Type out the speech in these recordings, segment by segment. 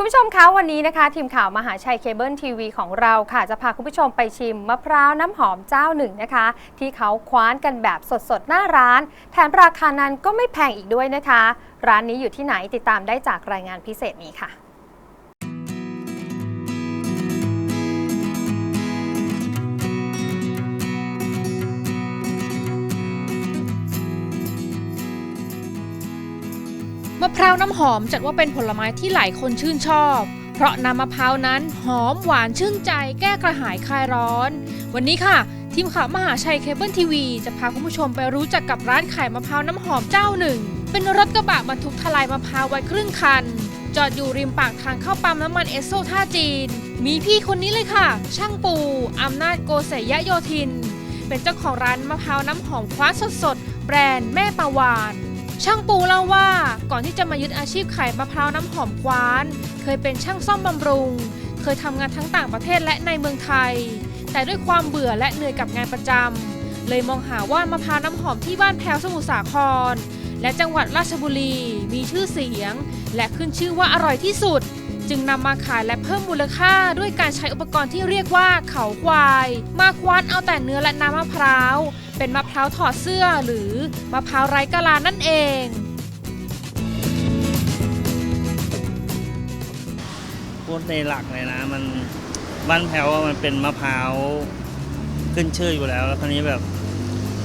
คุณผู้ชมคะวันนี้นะคะ ทีมข่าวมหาชัยเคเบิลทีวีของเราค่ะ จะพาคุณผู้ชมไปชิมมะพร้าวน้ำหอมเจ้าหนึ่งนะคะ ที่เขาคว้านกันแบบสดๆ หน้าร้าน แถมราคานั้นก็ไม่แพงอีกด้วยนะคะ ร้านนี้อยู่ที่ไหนติดตามได้จากรายงานพิเศษนี้ค่ะะพร้าวน้ำหอมจัดว่าเป็นผลไม้ที่หลายคนชื่นชอบ เพราะน้ำมะพร้าวนั้นหอมหวานชื่นใจแก้กระหายคลายร้อน วันนี้ค่ะ ทีมข่าวมหาชัยเคเบิลทีวี จะพาคุณผู้ชมไปรู้จักกับร้านขายมะพร้าวน้ำหอมเจ้าหนึ่ง เป็นรถกระบะบรรทุกทลายมะพร้าวไว้ครึ่งคัน จอดอยู่ริมปากทางเข้าปั๊มน้ำมันเอสโซท่าจีน มีพี่คนนี้เลยค่ะ ช่างปูอำนาจโกเสยโยธิน เป็นเจ้าของร้านมะพร้าวน้ำหอมคว้าสดๆแบรนด์แม่ปาวาน ช่างปูเล่าว่าก่อนที่จะมายึดอาชีพขายมะพร้าวน้ำหอมควาน เคยเป็นช่างซ่อมบำรุง เคยทำงานทั้งต่างประเทศและในเมืองไทย แต่ด้วยความเบื่อและเหนื่อยกับงานประจำเลยมองหาว่ามะพร้าวน้ำหอมที่บ้านแพรวสมุทรสาคร และจังหวัดราชบุรี มีชื่อเสียง และขึ้นชื่อว่าอร่อยที่สุด จึงนำมาขายและเพิ่มมูลค่าด้วยการใช้อุปกรณ์ที่เรียกว่าเขาควาย มาคว้านเอาแต่เนื้อและน้ำมะพร้าว เป็นมะพร้าวถอดเสื้อหรือมะพร้าวไร้กะลานั่นเองพูดในหลักเลยนะมันบ้านแพ้วว่ามันเป็นมะพร้าวขึ้นชื่ออยู่แล้ว แล้วคราวนี้แบบ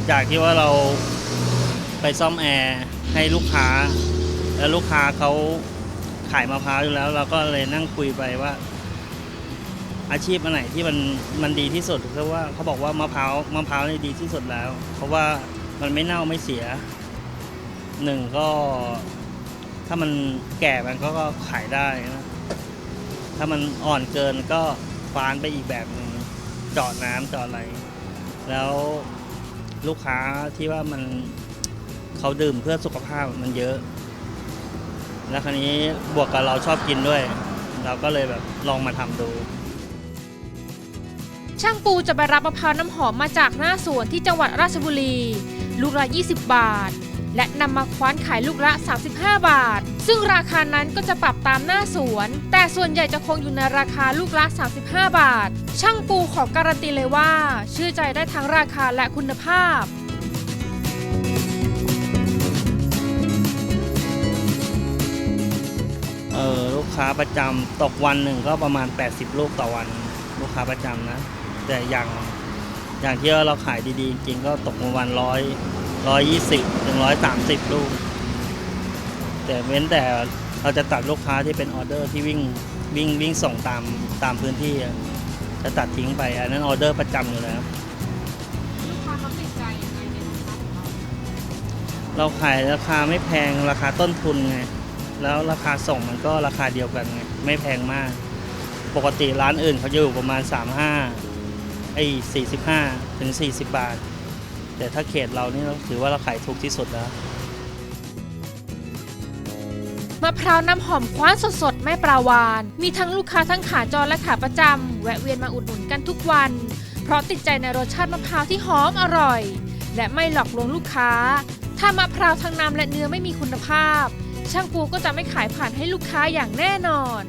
จากที่ว่าเราไปซ่อมแอร์ให้ลูกค้า แล้วลูกค้าเขา ขายมะพร้าวอยู่แล้ว เราก็เลยนั่งคุยไปว่า อาชีพอันไหนที่มันมันดีที่สุดเพราะว่าเขาบอกว่ามะพร้าวมะพร้าวนี่ดีที่สุดแล้ว เพราะว่ามันไม่เน่าไม่เสียหนึ่งก็ ถ้ามันแก่มันก็ขายได้นะถ้ามันอ่อนเกินก็ฟานไปอีกแบบหนึ่งเจาะน้ำเจาะอะไร แล้วลูกค้าที่ว่ามันเขาดื่มเพื่อสุขภาพมันเยอะ แล้วคราวนี้บวกกับเราชอบกินด้วย เราก็เลยแบบลองมาทำดู ช่างปูจะไปรับมะพร้าวน้ำหอมมาจากหน้าสวนที่จังหวัดราชบุรี ลูกละ 20 บาท และนำมาคว้านขายลูกละ 35 บาท ซึ่งราคานั้นก็จะปรับตามหน้าสวน แต่ส่วนใหญ่จะคงอยู่ในราคาลูกละ 35 บาท ช่างปูขอการันตีเลยว่า เชื่อใจได้ทั้งราคาและคุณภาพ ค้าประจำตกวันหนึ่งก็ประมาณ 80 ลูกต่อวันลูกค้าประจำนะ แต่อย่างอย่างที่ว่าเราขายดีๆ จริงๆก็ตกประมาณร้อยร้อยยี่สิบถึงร้อยสามสิบลูก แต่เว้นแต่เราจะตัดลูกค้าที่เป็นออเดอร์ที่วิ่งวิ่งวิ่งส่งตามตามพื้นที่อะจะตัดทิ้งไป อันนั้นออเดอร์ประจำอยู่แล้วลูกค้าเขาติดใจยังไงในสินค้าของเราเราขายราคาไม่แพงราคาต้นทุนไง แล้วราคาส่งมันก็ราคาเดียวกันไงไม่แพงมาก ปกติร้านอื่นเขาอยู่ประมาณ 35ไอ้45 ถึง 40 บาท แต่ถ้าเขตเรานี่เราถือว่าเราขายถูกที่สุดแล้วมะพร้าวน้ำหอมคว้านสดๆ แม่ปลาวาน มีทั้งลูกค้าทั้งขาจรและขาประจำแวะเวียนมาอุดหนุนกันทุกวัน เพราะติดใจในรสชาติมะพร้าวที่หอมอร่อย และไม่หลอกลวงลูกค้า ถ้ามะพร้าวทั้งน้ำและเนื้อไม่มีคุณภาพ ช่างปูก็จะไม่ขายผ่านให้ลูกค้าอย่างแน่นอน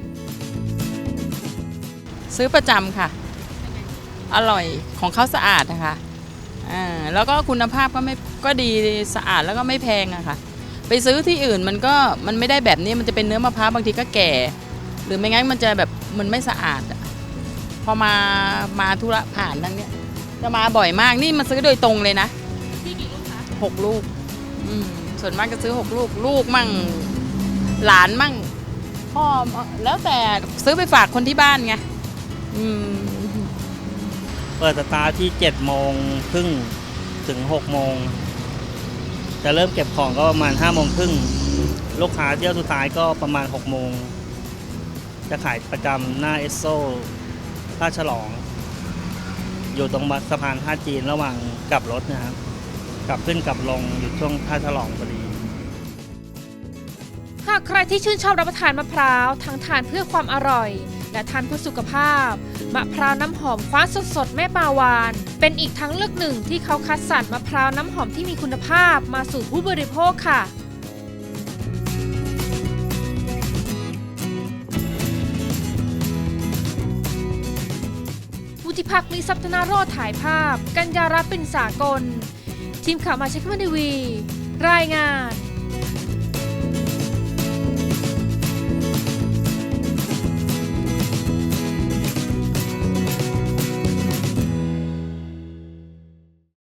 ซื้อประจำค่ะ อร่อยของเขาสะอาดนะคะอ่าแล้วก็คุณภาพก็ไม่ก็ดีสะอาดแล้วก็ไม่แพงอะค่ะ ไปซื้อที่อื่นมันก็มันไม่ได้แบบนี้มันจะเป็นเนื้อมะพร้าวบางทีก็แก่ หรือไม่งั้นมันจะแบบมันไม่สะอาดอะพอมามาธุระผ่านทั้งเนี้ยจะมาบ่อยมากนี่มาซื้อโดยตรงเลยนะที่กี่ลูกค้าหกลูก อืม ส่วนมากจะซื้อหกลูกลูกมั่งหลานมั่งพ่อแล้วแต่ซื้อไปฝากคนที่บ้านไงอืมเปิดสตาร์ทที่7โมงครึ่งถึง6โมงจะเริ่มเก็บของก็ประมาณ5โมงครึ่งลูกค้าเที่ยวสุดท้ายก็ประมาณ6โมงจะขายประจำหน้าเอสโซท่าฉลอง อยู่ตรงสะพานท่าจีนระหว่างกลับรถนะครับ กลับขึ้นกลับลงอยู่ช่วงท่าฉลองพอดี หากใครที่ชื่นชอบรับประทานมะพร้าวทั้งทานเพื่อความอร่อย และทานเพื่อสุขภาพ มะพร้าวน้ำหอมคว้าสดๆ แม่ปาวาน เป็นอีกทั้งเลือกหนึ่งที่เขาคัดสรรมะพร้าวน้ำหอมที่มีคุณภาพมาสู่ผู้บริโภคค่ะวุฒิพักมีทรัพนาโรถ่ายภาพ กัญญารัตน์เป็นสากล ทีมข่าวมาเช็คมันทีวี รายงาน